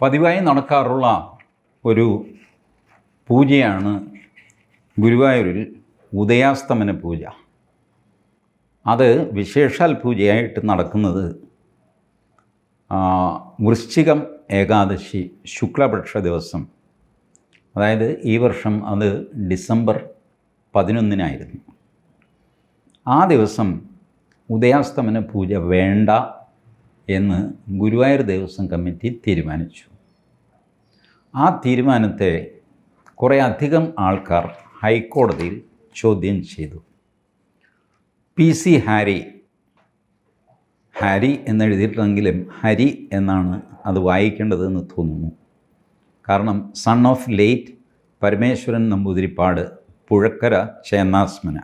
പതിവായി നടക്കാറുള്ള ഒരു പൂജയാണ് ഗുരുവായൂരിൽ ഉദയാസ്തമന പൂജ. അത് വിശേഷാൽ പൂജയായിട്ട് നടക്കുന്നത് വൃശ്ചികം ഏകാദശി ശുക്ലപക്ഷ ദിവസം. അതായത് ഈ വർഷം അത് ഡിസംബർ പതിനൊന്നിനായിരുന്നു. ആ ദിവസം ഉദയാസ്തമന പൂജ വേണ്ട എന്ന് ഗുരുവായൂർ ദേവസ്വം കമ്മിറ്റി തീരുമാനിച്ചു. ആ തീരുമാനത്തെ കുറേ അധികം ആൾക്കാർ ഹൈക്കോടതിയിൽ ചോദ്യം ചെയ്തു. പി സി ഹാരി ഹാരി എന്നെഴുതിയിട്ടുണ്ടെങ്കിലും ഹരി എന്നാണ് അത് വായിക്കേണ്ടതെന്ന് തോന്നുന്നു. കാരണം son of late Parameswaran Namboothiripad Puzhakkara Chennasmana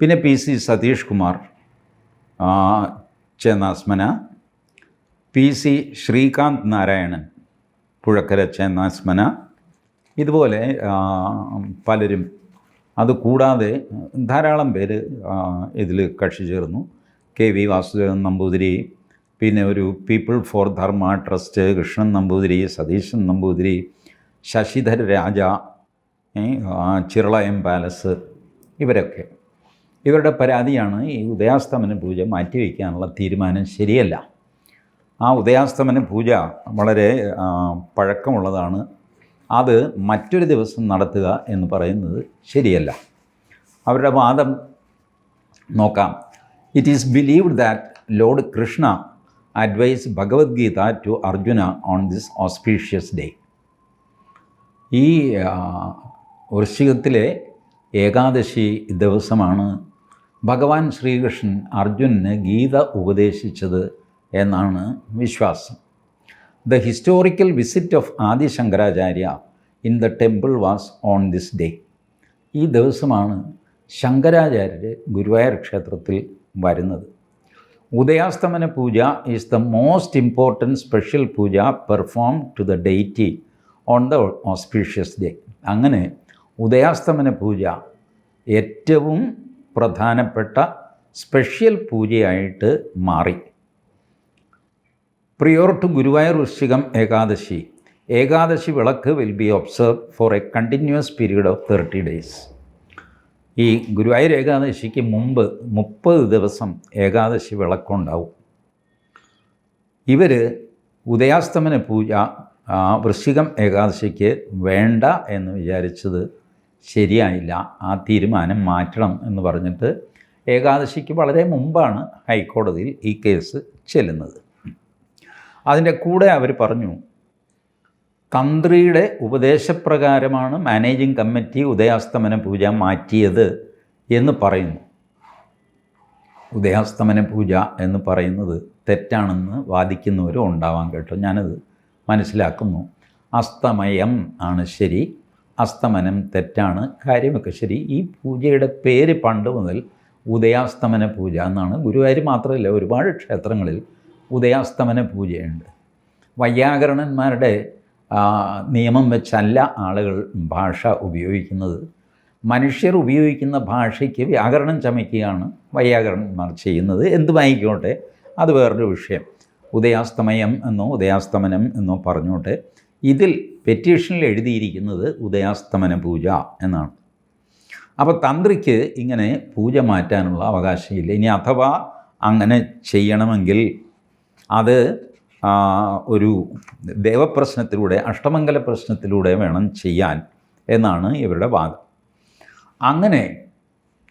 പിന്നെ P C Satheesh Kumar Chennasmana P C Srikanth Narayanan Puzhakkara Chennasmana. ഇതുപോലെ പലരും. അതുകൂടാതെ ധാരാളം പേര് ഇതിൽ കക്ഷി ചേർന്നു. കെ വി വാസുദേവൻ നമ്പൂതിരി പിന്നെ ഒരു people for Dharma trust Krishnan Namboothiri Satheesan Namboothiri Sasidhara Raja Chiralayam palace ഇവരൊക്കെ. ഇവരുടെ പരാതിയാണ് ഈ ഉദയാസ്തമന പൂജ മാറ്റിവെക്കാനുള്ള തീരുമാനം ശരിയല്ല. ആ ഉദയാസ്തമന പൂജ വളരെ പഴക്കമുള്ളതാണ്. അത് മറ്റൊരു ദിവസം നടത്തുക എന്ന് പറയുന്നത് ശരിയല്ല. അവരുടെ വാദം നോക്കാം. It is believed that lord Krishna advise Bhagavad Gita to Arjuna on this auspicious day ഈ വൃശ്ചികത്തിലെ ഏകാദശി ദിവസമാണ് ഭഗവാൻ ശ്രീകൃഷ്ണൻ അർജുനന് ഗീത ഉപദേശിച്ചത് എന്നാണ് വിശ്വാസം. The historical visit of Adi Shankaracharya in the temple was on this day ഈ ദിവസമാണ് ശങ്കരാചാര്യർ ഗുരുവായൂർ ക്ഷേത്രത്തിൽ വരുന്നത്. Udayasthamana pooja is the most important special pooja perform to the deity on the auspicious day അങ്ങനെ ഉദയാസ്തമന പൂജ ഏറ്റവും പ്രധാനപ്പെട്ട സ്പെഷ്യൽ പൂജയായിട്ട് മാറി. Prior to Guruvayur Vrischikam Ekadashi. Ekadashi Vilakku will be observe for a continuous period of thirty days ഈ ഗുരുവായൂർ ഏകാദശിക്ക് മുമ്പ് മുപ്പത് ദിവസം ഏകാദശി വിളക്കുണ്ടാവും. ഇവർ ഉദയാസ്തമന പൂജ വൃശ്ചികം ഏകാദശിക്ക് വേണ്ട എന്ന് വിചാരിച്ചത് ശരിയായില്ല. ആ തീരുമാനം മാറ്റണം എന്ന് പറഞ്ഞിട്ട് ഏകാദശിക്ക് വളരെ മുമ്പാണ് ഹൈക്കോടതിയിൽ ഈ കേസ് ചെല്ലുന്നത്. അതിന്റെ കൂടെ അവർ പറഞ്ഞു തന്ത്രിയുടെ ഉപദേശപ്രകാരമാണ് മാനേജിംഗ് കമ്മിറ്റി ഉദയാസ്തമന പൂജ മാറ്റിയത് എന്ന് പറയുന്നു. ഉദയാസ്തമന പൂജ എന്ന് പറയുന്നത് തെറ്റാണെന്ന് വാദിക്കുന്നവരും ഉണ്ടാവാൻ കേട്ടോ. ഞാനത് മനസ്സിലാക്കുന്നു. അസ്തമയം ആണ് ശരി. അസ്തമനം തെറ്റാണ്. കാര്യമൊക്കെ ശരി. ഈ പൂജയുടെ പേര് പണ്ട് മുതൽ ഉദയാസ്തമന പൂജ എന്നാണ്. ഗുരുവായൂർ മാത്രമല്ല ഒരുപാട് ക്ഷേത്രങ്ങളിൽ ഉദയാസ്തമന പൂജയുണ്ട്. വൈയാകരണന്മാരുടെ നിയമം വെച്ചല്ല ആളുകൾ ഭാഷ ഉപയോഗിക്കുന്നത്. മനുഷ്യർ ഉപയോഗിക്കുന്ന ഭാഷയ്ക്ക് വ്യാകരണം ചമയ്ക്കുകയാണ് വൈയാകരണന്മാർ ചെയ്യുന്നത്. എന്തുമായിക്കോട്ടെ അത് വേറൊരു വിഷയം. ഉദയാസ്തമയം എന്നോ ഉദയാസ്തമനം എന്നോ പറഞ്ഞോട്ടെ. ഇതിൽ പെറ്റീഷനിൽ എഴുതിയിരിക്കുന്നത് ഉദയാസ്തമന പൂജ എന്നാണ്. അപ്പോൾ തന്ത്രിക്ക് ഇങ്ങനെ പൂജ മാറ്റാനുള്ള അവകാശമില്ല. ഇനി അഥവാ അങ്ങനെ ചെയ്യണമെങ്കിൽ അത് ഒരു ദേവപ്രശ്നത്തിലൂടെ അഷ്ടമംഗല പ്രശ്നത്തിലൂടെ വേണം ചെയ്യാൻ എന്നാണ് ഇവരുടെ വാദം. അങ്ങനെ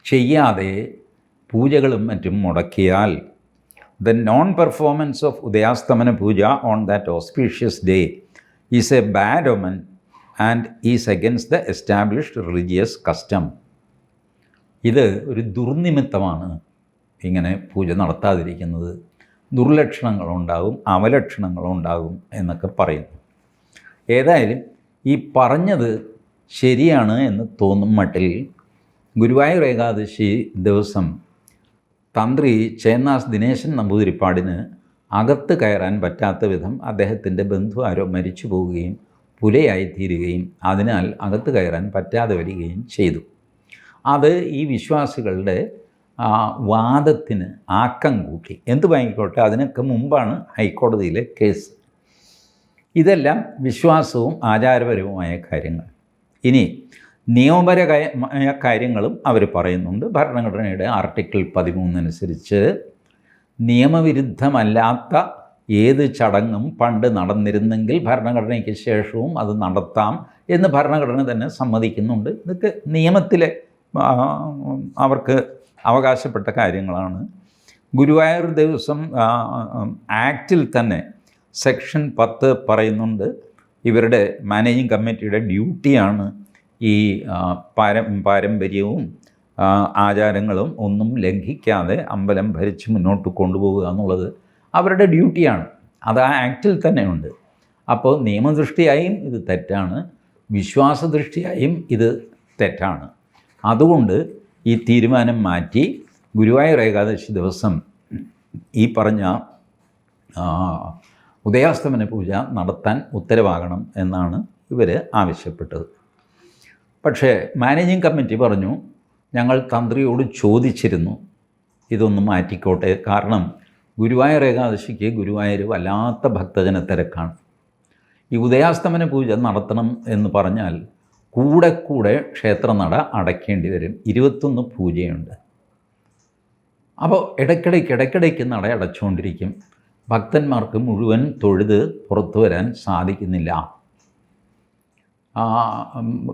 ചെയ്യാതെ പൂജകളും മറ്റും മുടക്കിയാൽ the non performance of Udayasthamana pooja on that auspicious day is a bad omen and is against the established religious custom ഇത് ഒരു ദുർനിമിത്തമാണ് ഇങ്ങനെ പൂജ നടത്താതിരിക്കുന്നത്. ദുർലക്ഷണങ്ങളുണ്ടാകും അവലക്ഷണങ്ങളുണ്ടാകും എന്നൊക്കെ പറയുന്നു ഏതായാലും ഈ പറഞ്ഞത് ശരിയാണ് എന്ന് തോന്നും മട്ടിൽ ഗുരുവായൂർ ഏകാദശി ദിവസം തന്ത്രി ചേന്നാസ് ദിനേശൻ നമ്പൂതിരിപ്പാടിന് അകത്ത് കയറാൻ പറ്റാത്ത വിധം അദ്ദേഹത്തിന്റെ ബന്ധു ആരോ മരിച്ചു പോവുകയും പുലയായിത്തീരുകയും അതിനാൽ അകത്ത് കയറാൻ പറ്റാതെ വരികയും ചെയ്തു. അത് ഈ വിശ്വാസികളുടെ വാദത്തിന് ആക്കം കൂട്ടി. എന്ത് വാങ്ങിക്കോട്ടെ? അതിനൊക്കെ മുമ്പാണ് ഹൈക്കോടതിയിലെ കേസ്. ഇതെല്ലാം വിശ്വാസവും ആചാരപരവുമായ കാര്യങ്ങൾ. ഇനി നിയമപരമായ കാര്യങ്ങളും അവർ പറയുന്നുണ്ട്. ഭരണഘടനയുടെ ആർട്ടിക്കിൾ പതിമൂന്നനുസരിച്ച് നിയമവിരുദ്ധമല്ലാത്ത ഏത് ചടങ്ങും പണ്ട് നടന്നിരുന്നെങ്കിൽ ഭരണഘടനയ്ക്ക് ശേഷവും അത് നടത്താം എന്ന് ഭരണഘടന തന്നെ സമ്മതിക്കുന്നുണ്ട്. ഇതൊക്കെ നിയമത്തിലെ അവർക്ക് അവകാശപ്പെട്ട കാര്യങ്ങളാണ്. ഗുരുവായൂർ ദിവസം ആക്റ്റിൽ തന്നെ സെക്ഷൻ പത്ത് പറയുന്നുണ്ട് ഇവരുടെ മാനേജിങ് കമ്മിറ്റിയുടെ ഡ്യൂട്ടിയാണ് ഈ പാരം പാരമ്പര്യവും ആചാരങ്ങളും ഒന്നും ലംഘിക്കാതെ അമ്പലം ഭരിച്ച് മുന്നോട്ട് കൊണ്ടുപോകുക എന്നുള്ളത് അവരുടെ ഡ്യൂട്ടിയാണ്. അത് ആ ആക്റ്റിൽ തന്നെയുണ്ട്. അപ്പോൾ നിയമദൃഷ്ടിയായും ഇത് തെറ്റാണ്. വിശ്വാസദൃഷ്ടിയായും ഇത് തെറ്റാണ്. അതുകൊണ്ട് ഈ തീരുമാനം മാറ്റി ഗുരുവായൂർ ഏകാദശി ദിവസം ഈ പറഞ്ഞ ഉദയാസ്തമന പൂജ നടത്താൻ ഉത്തരവാകണം എന്നാണ് ഇവർ ആവശ്യപ്പെട്ടത്. പക്ഷേ മാനേജിംഗ് കമ്മിറ്റി പറഞ്ഞു ഞങ്ങൾ തന്ത്രിയോട് ചോദിച്ചിരുന്നു. ഇതൊന്ന് മാറ്റിക്കോട്ടെ. കാരണം ഗുരുവായൂർ ഏകാദശിക്ക് ഗുരുവായൂർ വല്ലാത്ത ഭക്തജന തിരക്കാണ്. ഈ ഉദയാസ്തമന പൂജ നടത്തണം എന്ന് പറഞ്ഞാൽ കൂടെ കൂടെ ക്ഷേത്രനട അടയ്ക്കേണ്ടി വരും. ഇരുപത്തൊന്ന് പൂജയുണ്ട്. അപ്പോൾ ഇടയ്ക്കിടയ്ക്ക് ഇടയ്ക്കിടയ്ക്ക് നട അടച്ചുകൊണ്ടിരിക്കും. ഭക്തന്മാർക്ക് മുഴുവൻ തൊഴുത് പുറത്തു വരാൻ സാധിക്കുന്നില്ല.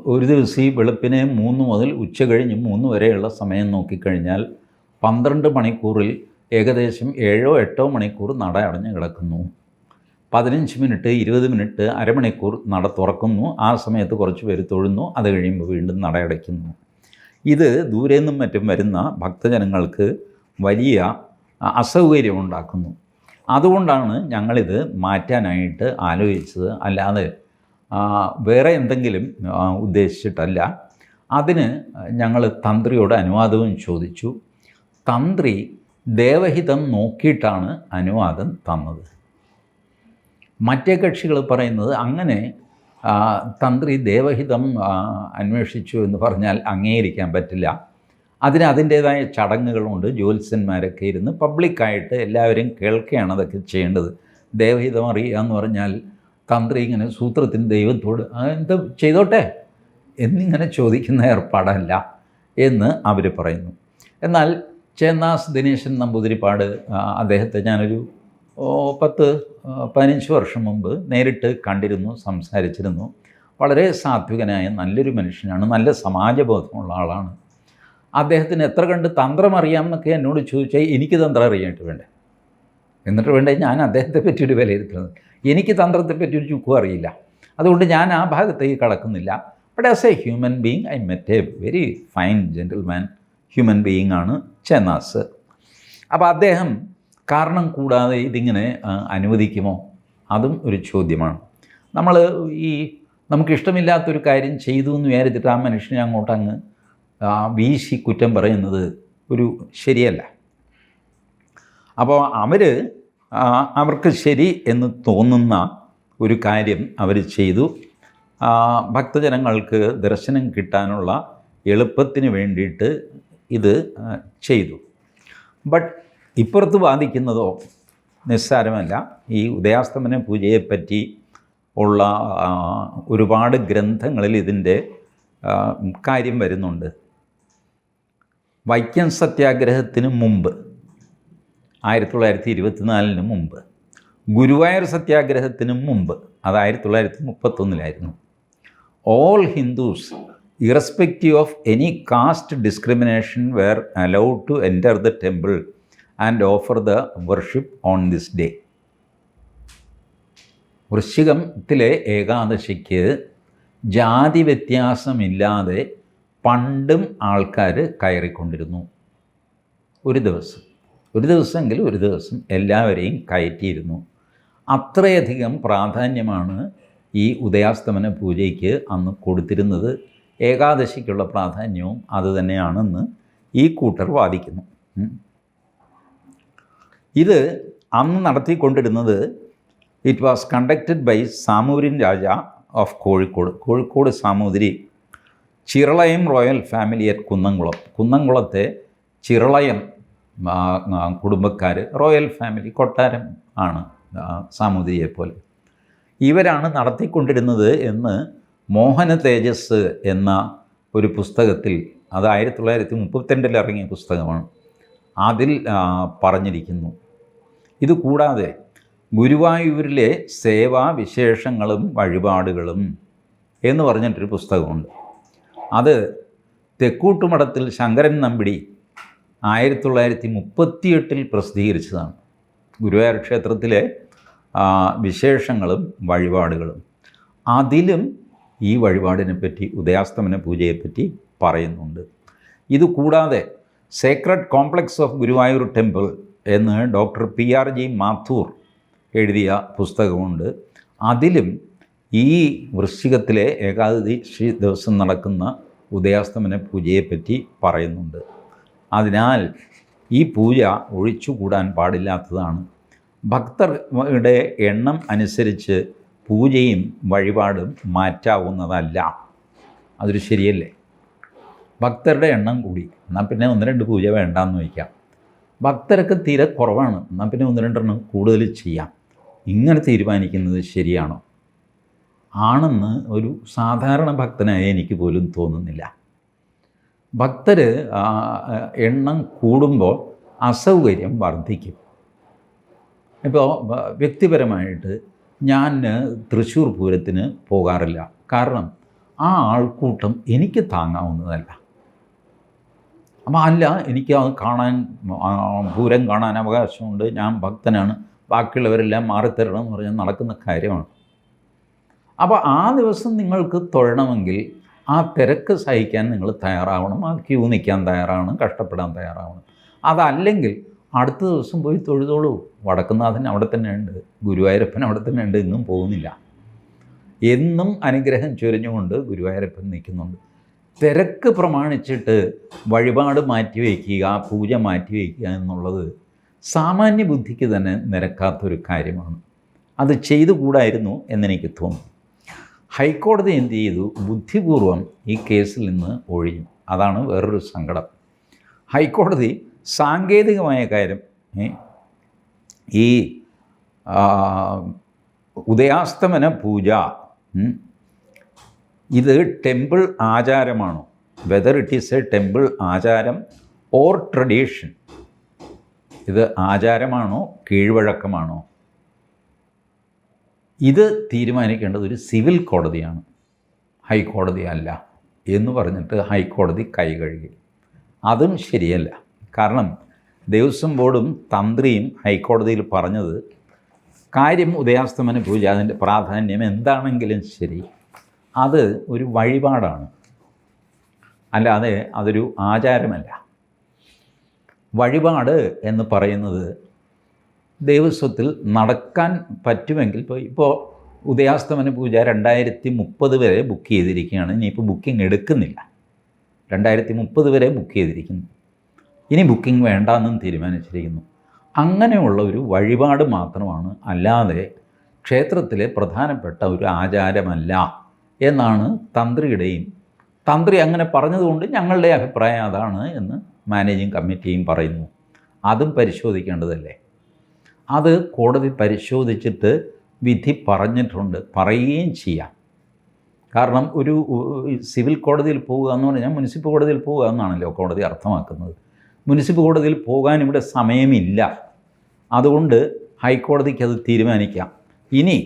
ഒരു ദിവസം ഈ വെളുപ്പിനെ മൂന്ന് മുതൽ ഉച്ച കഴിഞ്ഞ് മൂന്ന് വരെയുള്ള സമയം നോക്കിക്കഴിഞ്ഞാൽ പന്ത്രണ്ട് മണിക്കൂറിൽ ഏകദേശം ഏഴോ എട്ടോ മണിക്കൂർ നട അടഞ്ഞു കിടക്കുന്നു. പതിനഞ്ച് മിനിറ്റ് ഇരുപത് മിനിറ്റ് അരമണിക്കൂർ നട തുറക്കുന്നു. ആ സമയത്ത് കുറച്ച് പേര് തൊഴുന്നു. അത് കഴിയുമ്പോൾ വീണ്ടും നട അടയ്ക്കുന്നു. ഇത് ദൂരെ നിന്നും മറ്റും വരുന്ന ഭക്തജനങ്ങൾക്ക് വലിയ അസൗകര്യം ഉണ്ടാക്കുന്നു. അതുകൊണ്ടാണ് ഞങ്ങളിത് മാറ്റാനായിട്ട് ആലോചിച്ചത്. അല്ലാതെ വേറെ എന്തെങ്കിലും ഉദ്ദേശിച്ചിട്ടല്ല. അതിന് ഞങ്ങൾ തന്ത്രിയോട് അനുവാദവും ചോദിച്ചു. തന്ത്രി ദേവഹിതം നോക്കിയിട്ടാണ് അനുവാദം തന്നത്. മറ്റേ കക്ഷികൾ പറയുന്നത് അങ്ങനെ തന്ത്രി ദേവഹിതം അന്വേഷിച്ചു എന്ന് പറഞ്ഞാൽ അംഗീകരിക്കാൻ പറ്റില്ല. അതിന് അതിന്റേതായ ചടങ്ങുകളുണ്ട്. ജ്യോത്സ്യന്മാരൊക്കെ ഇരുന്ന് പബ്ലിക്കായിട്ട് എല്ലാവരും കേൾക്കുകയാണ് അതൊക്കെ ചെയ്യേണ്ടത്. ദേവഹിതം അറിയുക എന്ന് പറഞ്ഞാൽ തന്ത്രി ഇങ്ങനെ സൂത്രത്തിന് ദൈവത്തോട് "ആ, എന്താ ചെയ്തോട്ടെ? എന്നിങ്ങനെ ചോദിക്കുന്ന ഏർപ്പാടല്ല എന്ന് അവർ പറയുന്നു. എന്നാൽ ചേന്നാസ് ദിനേശൻ നമ്പൂതിരിപ്പാട് അദ്ദേഹത്തെ ഞാനൊരു പത്ത് പതിനഞ്ച് വർഷം മുമ്പ് നേരിട്ട് കണ്ടിരുന്നു സംസാരിച്ചിരുന്നു. വളരെ സാത്വികനായ നല്ലൊരു മനുഷ്യനാണ് നല്ല സമാജബോധമുള്ള ആളാണ്. അദ്ദേഹത്തിന് എത്ര കണ്ട് തന്ത്രം അറിയാമെന്നൊക്കെ എന്നോട് ചോദിച്ചാൽ എനിക്ക് തന്ത്രം അറിയാനായിട്ട് വേണ്ടേ? എന്നിട്ട് വേണ്ടേ ഞാൻ അദ്ദേഹത്തെ പറ്റിയിട്ട് വിലയിരുത്തുന്നത് എനിക്ക് തന്ത്രത്തെ പറ്റി ഒരു ചുക്കും അറിയില്ല. അതുകൊണ്ട് ഞാൻ ആ ഭാഗത്തേക്ക് കടക്കുന്നില്ല. But as a human being I met a very fine gentleman human being ആണ് ചെന്നാസ്. അപ്പോൾ അദ്ദേഹം കാരണം കൂടാതെ ഇതിങ്ങനെ അനുവദിക്കുമോ? അതും ഒരു ചോദ്യമാണ്. നമ്മൾ ഈ നമുക്കിഷ്ടമില്ലാത്തൊരു കാര്യം ചെയ്തു എന്ന് വിചാരിച്ചിട്ട് ആ മനുഷ്യനെ അങ്ങോട്ട് അങ്ങ് വീശി കുറ്റം പറയുന്നത് ഒരു ശരിയല്ല. അപ്പോൾ അവർ അവർക്ക് ശരി എന്ന് തോന്നുന്ന ഒരു കാര്യം അവർ ചെയ്തു. ഭക്തജനങ്ങൾക്ക് ദർശനം കിട്ടാനുള്ള എളുപ്പത്തിന് വേണ്ടിയിട്ട് ഇത് ചെയ്തു. ബട്ട് ഇപ്പുറത്ത് വാദിക്കുന്നതോ നിസ്സാരമല്ല. ഈ ഉദയാസ്തമന പൂജയെപ്പറ്റി ഉള്ള ഒരുപാട് ഗ്രന്ഥങ്ങളിൽ ഇതിന്റെ കാര്യം വരുന്നുണ്ട്. വൈക്കം സത്യാഗ്രഹത്തിന് മുമ്പ്. ആയിരത്തി തൊള്ളായിരത്തി ഇരുപത്തിനാലിന് മുമ്പ്. ഗുരുവായൂർ സത്യാഗ്രഹത്തിന് മുമ്പ് അത് ആയിരത്തി തൊള്ളായിരത്തി മുപ്പത്തൊന്നിലായിരുന്നു all Hindus irrespective of any caste discrimination were allowed to enter the temple and offer the worship on this day വൃശ്ചികത്തിലെ ഏകാദശിക്ക് ജാതി വ്യത്യാസമില്ലാതെ പണ്ടും ആൾക്കാർ കയറിക്കൊണ്ടിരുന്നു. ഒരു ദിവസം. ഒരു ദിവസമെങ്കിൽ ഒരു ദിവസം എല്ലാവരെയും കയറ്റിയിരുന്നു. അത്രയധികം പ്രാധാന്യമാണ് ഈ ഉദയാസ്തമന പൂജയ്ക്ക് അന്ന് കൊടുത്തിരുന്നത്. ഏകാദശിക്കുള്ള പ്രാധാന്യവും അതുതന്നെയാണെന്ന് ഈ കൂട്ടർ വാദിക്കുന്നു. ഇത് അന്ന് നടത്തിക്കൊണ്ടിരുന്നത് it was conducted by Zamorin Raja of Kozhikode. Kozhikode Samoothiri Chiralayam royal family at Kunnamkulam. കുന്നംകുളത്തെ ചിറളയം കുടുംബക്കാർ റോയൽ ഫാമിലി കൊട്ടാരം ആണ് സാമൂതിരിയെ പോലെ. ഇവരാണ് നടത്തിക്കൊണ്ടിരുന്നത് എന്ന് മോഹന തേജസ് എന്ന ഒരു പുസ്തകത്തിൽ അത് ആയിരത്തി തൊള്ളായിരത്തി മുപ്പത്തിരണ്ടിൽ ഇറങ്ങിയ പുസ്തകമാണ് അതിൽ പറഞ്ഞിരിക്കുന്നു. ഇതുകൂടാതെ ഗുരുവായൂരിലെ സേവാ വിശേഷങ്ങളും വഴിപാടുകളും എന്ന് പറഞ്ഞിട്ടൊരു പുസ്തകമുണ്ട്. അത് തെക്കൂട്ടുമഠത്തിൽ ശങ്കരൻ നമ്പിടി ആയിരത്തി തൊള്ളായിരത്തി മുപ്പത്തിയെട്ടിൽ പ്രസിദ്ധീകരിച്ചതാണ്. ഗുരുവായൂർ ക്ഷേത്രത്തിലെ വിശേഷങ്ങളും വഴിപാടുകളും. അതിലും ഈ വഴിപാടിനെ പറ്റി ഉദയാസ്തമന പൂജയെപ്പറ്റി പറയുന്നുണ്ട്. ഇത് കൂടാതെ sacred complex of Guruvayur temple എന്ന് doctor P R G Mathur എഴുതിയ പുസ്തകമുണ്ട്. അതിലും ഈ വൃശ്ചികത്തിലെ ഏകാദശി ദിവസം നടക്കുന്ന ഉദയാസ്തമന പൂജയെപ്പറ്റി പറയുന്നുണ്ട്. അതിനാൽ ഈ പൂജ ഒഴിച്ചുകൂടാൻ പാടില്ലാത്തതാണ്. ഭക്തരുടെ എണ്ണം അനുസരിച്ച് പൂജയും വഴിപാടും മാറ്റാവുന്നതല്ല. അതൊരു ശരിയല്ലേ? ഭക്തരുടെ എണ്ണം കൂടി. എന്നാൽ പിന്നെ ഒന്ന് രണ്ട് പൂജ വേണ്ടാന്ന് വയ്ക്കാം. ഭക്തരൊക്കെ തീരെ കുറവാണ്. എന്നാൽ പിന്നെ ഒന്ന് രണ്ടെണ്ണം കൂടുതൽ ചെയ്യാം. ഇങ്ങനെ തീരുമാനിക്കുന്നത് ശരിയാണോ? ആണെന്ന് ഒരു സാധാരണ ഭക്തനായ എനിക്ക് പോലും തോന്നുന്നില്ല. ഭക്തർ എണ്ണം കൂടുമ്പോൾ അസൗകര്യം വർദ്ധിക്കും. ഇപ്പോൾ വ്യക്തിപരമായിട്ട് ഞാൻ തൃശ്ശൂർ പൂരത്തിന് പോകാറില്ല. കാരണം ആ ആൾക്കൂട്ടം എനിക്ക് താങ്ങാവുന്നതല്ല. അപ്പോൾ അല്ല എനിക്ക് അത് കാണാൻ പൂരം കാണാൻ അവകാശമുണ്ട്. ഞാൻ ഭക്തനാണ്. ബാക്കിയുള്ളവരെല്ലാം മാറിത്തരണം എന്ന് പറഞ്ഞാൽ നടക്കുന്ന കാര്യമാണ്. അപ്പോൾ ആ ദിവസം നിങ്ങൾക്ക് തൊഴണമെങ്കിൽ ആ തിരക്ക് സഹിക്കാൻ നിങ്ങൾ തയ്യാറാവണം. ആ ക്യൂ നിൽക്കാൻ തയ്യാറാവണം. കഷ്ടപ്പെടാൻ തയ്യാറാവണം. അതല്ലെങ്കിൽ അടുത്ത ദിവസം പോയി തൊഴുതോളൂ. വടക്കുന്നാഥൻ അവിടെ തന്നെ ഉണ്ട് ഗുരുവായൂരപ്പൻ അവിടെ തന്നെ ഉണ്ട് എങ്ങും പോകുന്നില്ല. എന്നും അനുഗ്രഹം ചൊരിഞ്ഞുകൊണ്ട് ഗുരുവായൂരപ്പൻ നിൽക്കുന്നുണ്ട്. തിരക്ക് പ്രമാണിച്ചിട്ട് വഴിപാട് മാറ്റിവെക്കുക പൂജ മാറ്റിവെക്കുക എന്നുള്ളത് സാമാന്യ ബുദ്ധിക്ക് തന്നെ നിരക്കാത്തൊരു കാര്യമാണ്. അത് ചെയ്തുകൂടായിരുന്നു എന്നെനിക്ക് തോന്നുന്നു. ഹൈക്കോടതി എന്ത് ചെയ്തു? ബുദ്ധിപൂർവം ഈ കേസിൽ നിന്ന് ഒഴിഞ്ഞു. അതാണ് വേറൊരു സങ്കടം. ഹൈക്കോടതി സാങ്കേതികമായ കാര്യം ഈ ഉദയാസ്തമന പൂജ ഇത് temple ആചാരമാണോ? Whether it is a temple ആചാരം ഓർ ട്രഡീഷൻ ഇത് ആചാരമാണോ? കീഴ്വഴക്കമാണോ? ഇത് തീരുമാനിക്കേണ്ടത് ഒരു സിവിൽ കോടതിയാണ്. ഹൈക്കോടതി അല്ല എന്ന് പറഞ്ഞിട്ട് ഹൈക്കോടതി കൈ കഴുകി. അതും ശരിയല്ല. കാരണം ദേവസ്വം ബോർഡും തന്ത്രിയും ഹൈക്കോടതിയിൽ പറഞ്ഞത് കാര്യം ഉദയാസ്തമന പൂജ അതിന്റെ പ്രാധാന്യം എന്താണെങ്കിലും ശരി. അത് ഒരു വഴിപാടാണ്. അല്ലാതെ അതൊരു ആചാരമല്ല. വഴിപാട് എന്ന് പറയുന്നത് ദേവസ്വത്തിൽ നടക്കാൻ പറ്റുമെങ്കിൽ ഇപ്പോൾ ഇപ്പോൾ ഉദയാസ്തമന പൂജ രണ്ടായിരത്തി മുപ്പത് വരെ ബുക്ക് ചെയ്തിരിക്കുകയാണ്. ഇനിയിപ്പോൾ ബുക്കിംഗ് എടുക്കുന്നില്ല. രണ്ടായിരത്തി മുപ്പത് വരെ ബുക്ക് ചെയ്തിരിക്കുന്നു. ഇനി ബുക്കിംഗ് വേണ്ടെന്നും തീരുമാനിച്ചിരിക്കുന്നു. അങ്ങനെയുള്ള ഒരു വഴിപാട് മാത്രമാണ് അല്ലാതെ ക്ഷേത്രത്തിലെ പ്രധാനപ്പെട്ട ഒരു ആചാരമല്ല എന്നാണ് തന്ത്രിയുടെയും തന്ത്രി അങ്ങനെ പറഞ്ഞതുകൊണ്ട് ഞങ്ങളുടെ അഭിപ്രായം അതാണ് എന്ന് മാനേജിങ് കമ്മിറ്റിയും പറയുന്നു. അതും പരിശോധിക്കേണ്ടതല്ലേ? അത് കോടതി പരിശോധിച്ചിട്ട് വിധി പറഞ്ഞിട്ടുണ്ട് പറയുകയും ചെയ്യാം. കാരണം ഒരു സിവിൽ കോടതിയിൽ പോവുക എന്ന് പറഞ്ഞാൽ മുനിസിപ്പൽ കോടതിയിൽ പോവുക എന്നാണല്ലോ കോടതി അർത്ഥമാക്കുന്നത്. മുനിസിപ്പൽ കോടതിയിൽ പോകാൻ ഇവിടെ സമയമില്ല. അതുകൊണ്ട് ഹൈക്കോടതിക്ക് അത് തീരുമാനിക്കാം. ഇനി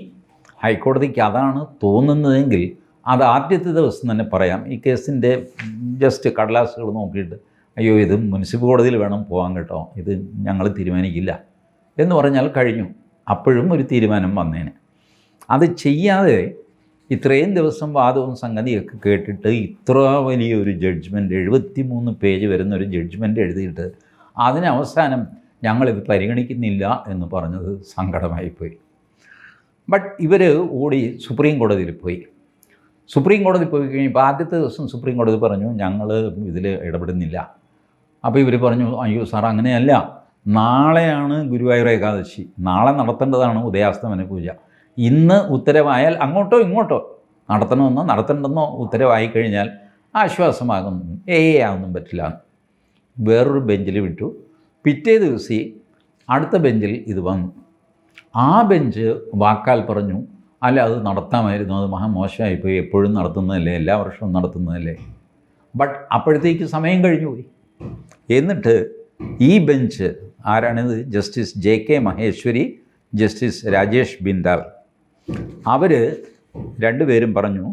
ഹൈക്കോടതിക്ക് അതാണ് തോന്നുന്നതെങ്കിൽ അത് ആദ്യത്തെ ദിവസം തന്നെ പറയാം. ഈ കേസിന്റെ ജസ്റ്റ് കടലാസുകൾ നോക്കിയിട്ട് അയ്യോ ഇത് മുനിസിപ്പൽ കോടതിയിൽ വേണം പോകാൻ കേട്ടോ. ഇത് ഞങ്ങൾ തീരുമാനിക്കില്ല. എന്ന് പറഞ്ഞാൽ കഴിഞ്ഞു. അപ്പോഴും ഒരു തീരുമാനം വന്നേനെ. അത് ചെയ്യാതെ ഇത്രയും ദിവസം വാദവും സംഗതിയൊക്കെ കേട്ടിട്ട് ഇത്ര വലിയൊരു ജഡ്ജ്മെന്റ് എഴുപത്തി മൂന്ന് പേജ് വരുന്ന ഒരു ജഡ്ജ്മെന്റ് എഴുതിയിട്ട് അതിന് അവസാനം ഞങ്ങളിത് പരിഗണിക്കുന്നില്ല എന്ന് പറഞ്ഞത് സങ്കടമായിപ്പോയി. ബട്ട് ഇവർ ഓടി സുപ്രീം കോടതിയിൽ പോയി. സുപ്രീം കോടതി പോയി കഴിഞ്ഞപ്പോൾ ആദ്യത്തെ ദിവസം സുപ്രീം കോടതി പറഞ്ഞു ഞങ്ങൾ ഇതിൽ ഇടപെടുന്നില്ല. അപ്പോൾ ഇവർ പറഞ്ഞു അയ്യോ സാർ അങ്ങനെയല്ല. നാളെയാണ് ഗുരുവായൂർ ഏകാദശി. നാളെ നടത്തേണ്ടതാണ് ഉദയാസ്തമന പൂജ. ഇന്ന് ഉത്തരവായാൽ അങ്ങോട്ടോ ഇങ്ങോട്ടോ നടത്തണമെന്നോ നടത്തണ്ടെന്നോ ഉത്തരവായി കഴിഞ്ഞാൽ ആശ്വാസമാകുന്നു. ഏയ് അതൊന്നും പറ്റില്ല. വേറൊരു ബെഞ്ചിൽ വിട്ടു. പിറ്റേ ദിവസം അടുത്ത ബെഞ്ചിൽ ഇത് വന്നു. ആ ബെഞ്ച് വാക്കാൽ പറഞ്ഞു അല്ല അത് നടത്താമായിരുന്നു. അത് മഹാമോശമായിപ്പോയി. എപ്പോഴും നടത്തുന്നതല്ലേ? എല്ലാ വർഷവും നടത്തുന്നതല്ലേ? ബട്ട് അപ്പോഴത്തേക്ക് സമയം കഴിഞ്ഞുപോയി. എന്നിട്ട് ഈ ബെഞ്ച് ആരാണിത്? Justice J K Maheshwari justice Rajesh Bindal. അവർ രണ്ടുപേരും പറഞ്ഞു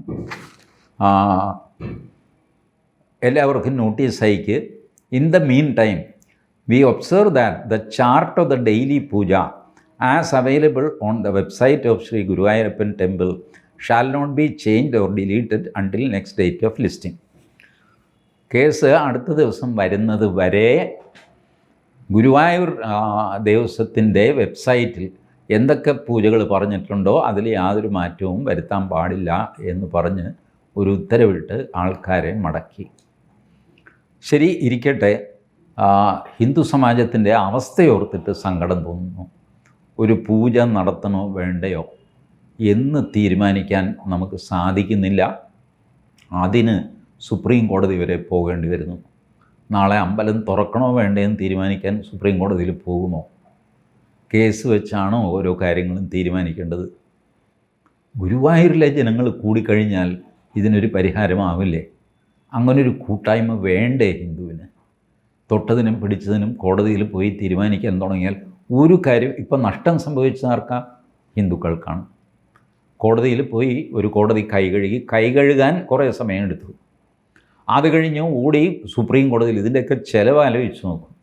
എല്ലാവർക്കും നോട്ടീസ് അയക്ക് in the mean time we observe that the chart of the daily pooja as available on the website of Shri Guruvayurappan temple shall not be changed or deleted until next date of listing case അടുത്ത ദിവസം വരുന്നത് വരെ ഗുരുവായൂർ ദേവസ്വത്തിന്റെ വെബ്സൈറ്റിൽ എന്തൊക്കെ പൂജകൾ പറഞ്ഞിട്ടുണ്ടോ അതിൽ യാതൊരു മാറ്റവും വരുത്താൻ പാടില്ല എന്ന് പറഞ്ഞ് ഒരു ഉത്തരവിട്ട് ആൾക്കാരെ മടക്കി. ശരി ഇരിക്കട്ടെ. ഹിന്ദു സമാജത്തിന്റെ അവസ്ഥയോർത്തിട്ട് സങ്കടം തോന്നുന്നു. ഒരു പൂജ നടത്തണോ വേണ്ടയോ എന്ന് തീരുമാനിക്കാൻ നമുക്ക് സാധിക്കുന്നില്ല. അതിന് സുപ്രീം കോടതി വരെ പോകേണ്ടി വരുന്നു. നാളെ അമ്പലം തുറക്കണോ വേണ്ടേന്ന് തീരുമാനിക്കാൻ സുപ്രീം കോടതിയിൽ പോകുമോ? കേസ് വെച്ചാണോ ഓരോ കാര്യങ്ങളും തീരുമാനിക്കേണ്ടത്? ഗുരുവായൂരിലെ ജനങ്ങൾ കൂടിക്കഴിഞ്ഞാൽ ഇതിനൊരു പരിഹാരമാവില്ലേ? അങ്ങനൊരു കൂട്ടായ്മ വേണ്ടേ ഹിന്ദുവിന്? തൊട്ടതിനും പിടിച്ചതിനും കോടതിയിൽ പോയി തീരുമാനിക്കാൻ തുടങ്ങിയാൽ ഒരു കാര്യം ഇപ്പം നഷ്ടം സംഭവിച്ചതാർക്ക ഹിന്ദുക്കൾക്കാണ്. കോടതിയിൽ പോയി ഒരു കോടതി കൈകഴുകി കൈകഴുകാൻ കുറേ സമയം എടുത്തു. അത് കഴിഞ്ഞ് ഓടി സുപ്രീം കോടതിയിൽ ഇതിന്റെയൊക്കെ ചിലവ് ആലോചിച്ച് നോക്കും.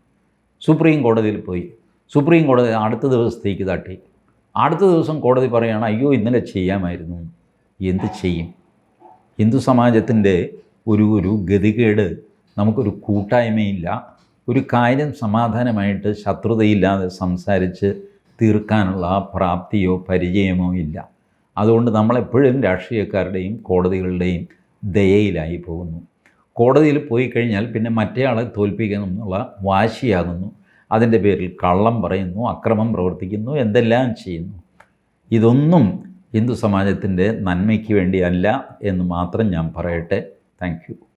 സുപ്രീം കോടതിയിൽ പോയി. സുപ്രീം കോടതി അടുത്ത ദിവസത്തേക്ക് തട്ടി. അടുത്ത ദിവസം കോടതി പറയുകയാണ് അയ്യോ ഇന്നലെ ചെയ്യാമായിരുന്നു. എന്ത് ചെയ്യും? ഹിന്ദു സമാജത്തിന്റെ ഒരു ഒരു ഗതികേട് നമുക്കൊരു കൂട്ടായ്മയില്ല. ഒരു കാര്യം സമാധാനമായിട്ട് ശത്രുതയില്ലാതെ സംസാരിച്ച് തീർക്കാനുള്ള പ്രാപ്തിയോ പരിചയമോ ഇല്ല. അതുകൊണ്ട് നമ്മളെപ്പോഴും രാഷ്ട്രീയക്കാരുടെയും കോടതികളുടെയും ദയയിലായി പോകുന്നു. കോടതിയിൽ പോയി കഴിഞ്ഞാൽ പിന്നെ മറ്റേയാളെ തോൽപ്പിക്കണം എന്നുള്ള വാശിയാകുന്നു. അതിന്റെ പേരിൽ കള്ളം പറയുന്നു അക്രമം പ്രവർത്തിക്കുന്നു എന്തെല്ലാം ചെയ്യുന്നു. ഇതൊന്നും ഹിന്ദു സമാജത്തിന്റെ നന്മയ്ക്ക് വേണ്ടിയല്ല എന്ന് മാത്രം ഞാൻ പറയട്ടെ. താങ്ക്